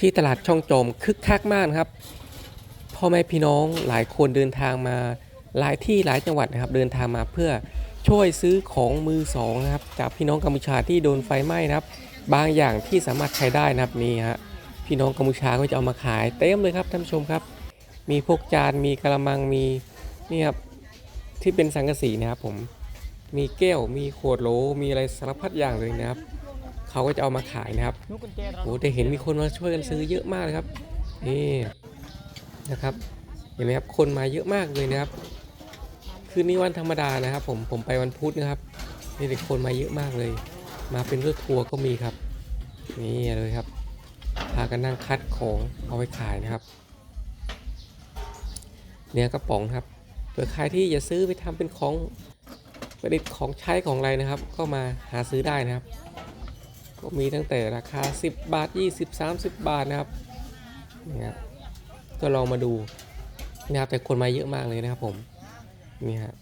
ที่ตลาดช่องโจมคึกคักมากนะครับพ่อแม่พี่น้องหลายคนเดินทางมาหลายที่หลายจังหวัดนะครับ เดินทางมาเพื่อช่วยซื้อของมือสองนะครับ จากพี่น้องกัมพูชาที่โดนไฟไหม้นะครับ บางอย่างที่สามารถใช้ได้นะครับนี่ฮะพี่น้องกัมพูชาก็จะเอามาขายเต็มเลยครับท่านผู้ชมครับ มีพวกจานมีกระมังมีนี่ครับที่เป็นสังกะสีนะครับผมมีแก้วมีขวดโหลมีอะไรสารพัดอย่างเลยนะครับ เขาก็จะเอามาขายนะครับนุกกุญแจตรโอ้แต่เห็นมีคนมาช่วยกันซื้อเยอะมากเลยครับนี่นะครับเห็นไหมครับคนมาเยอะมากเลยนะครับ คืนนี้วันธรรมดานะครับ ผมผมไปวันพุธนะครับนี่เด็กคนมาเยอะมากเลย มาเป็นรถทัวร์ก็มีครับ นี่เลยครับ พากันนั่งคัดของเอาไปขายนะครับ เนี่ยกระป๋องครับเผื่อใครที่จะซื้อไปทำเป็นของประดิษฐ์ของใช้ของอะไรนะครับ ก็มาหาซื้อได้นะครับ ก็มีตั้งแต่ราคา 10 บาท 20 30 บาทนะครับเนี่ยก็ลองมาดูนะครับแต่คนมาเยอะมากเลยนะครับผมนี่ฮะ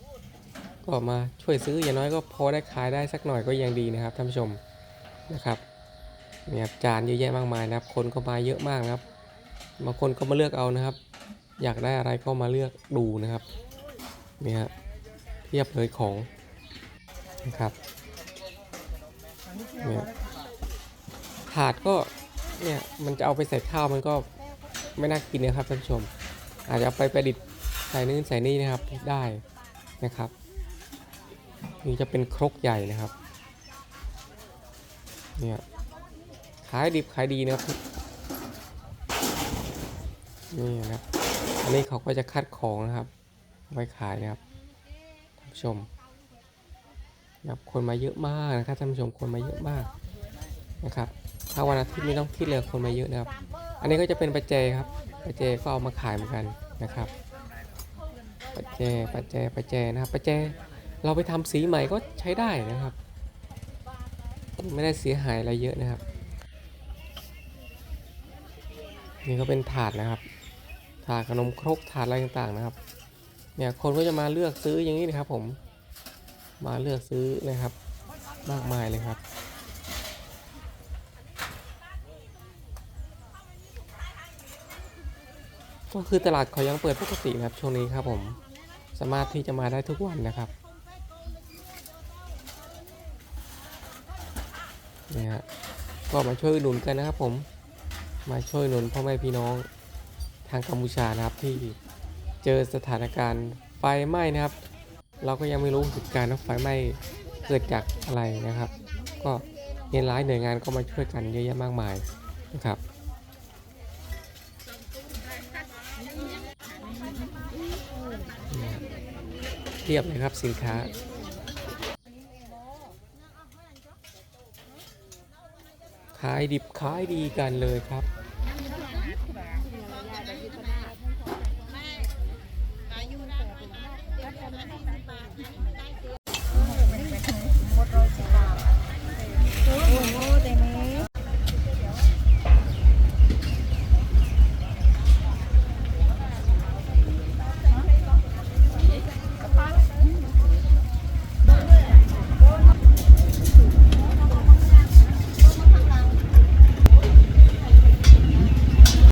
ก็มาช่วยซื้ออย่างน้อยก็พอได้ขายได้สักหน่อยก็ยังดีนะครับท่านผู้ชมนะครับเนี่ยจานเยอะแยะมากมายนะครับ คนก็มาเยอะมากนะครับบางคนก็มาเลือกเอานะครับ อยากได้อะไรก็มาเลือกดูนะครับนี่ฮะเทียบเลยของนะครับเนี่ย ถาดก็เนี่ยมันจะเอาไปใส่ข้าวมันก็ไม่น่ากินนะครับท่านผู้ชม อาจจะเอาไปประดิษฐ์ใส่นู่นใส่นี่นะครับได้นะครับนี่จะเป็นครกใหญ่นะครับเนี่ยขายดิบขายดีนะครับนี่นะครับอันนี้เขาก็จะคัดของนะครับไว้ขายนะครับท่านผู้ชมนะครับคนมาเยอะมากนะครับท่านผู้ชมคนมาเยอะมากนะครับ ถ้าวันอาทิตย์ไม่ต้องคิดเลยคนมาเยอะนะครับ อันนี้ก็จะเป็นปัจเจครับปัจเจก็เอามาขายเหมือนกันนะครับปัจเจปัจเจปัจเจนะครับปัจเจเราไปทำสีใหม่ก็ใช้ได้นะครับ ไม่ได้เสียหายอะไรเยอะนะครับ นี่ก็เป็นถาดนะครับ ถาดขนมครกถาดอะไรต่างๆนะครับ เนี่ยคนก็จะมาเลือกซื้ออย่างนี้นะครับผมมาเลือกซื้อนะครับ มากมายเลยครับ ก็คือตลาดเขายังเปิดปกตินะครับช่วงนี้ครับผมสามารถที่จะมาได้ทุกวันนะครับนี่ฮะก็มาช่วยหนุนกันนะครับผมมาช่วยอุดหนุนพ่อแม่พี่น้องทางกัมพูชานะครับที่เจอสถานการณ์ไฟไหม้นะครับ เราก็ยังไม่รู้เหตุการณ์ว่าไฟไหม้เกิดจากอะไรนะครับ ก็เห็นหลายหน่วยงานก็มาช่วยกันเยอะแยะมากมายนะครับ เทียบเลยครับสินค้า ขายดิบขายดีกันเลยครับ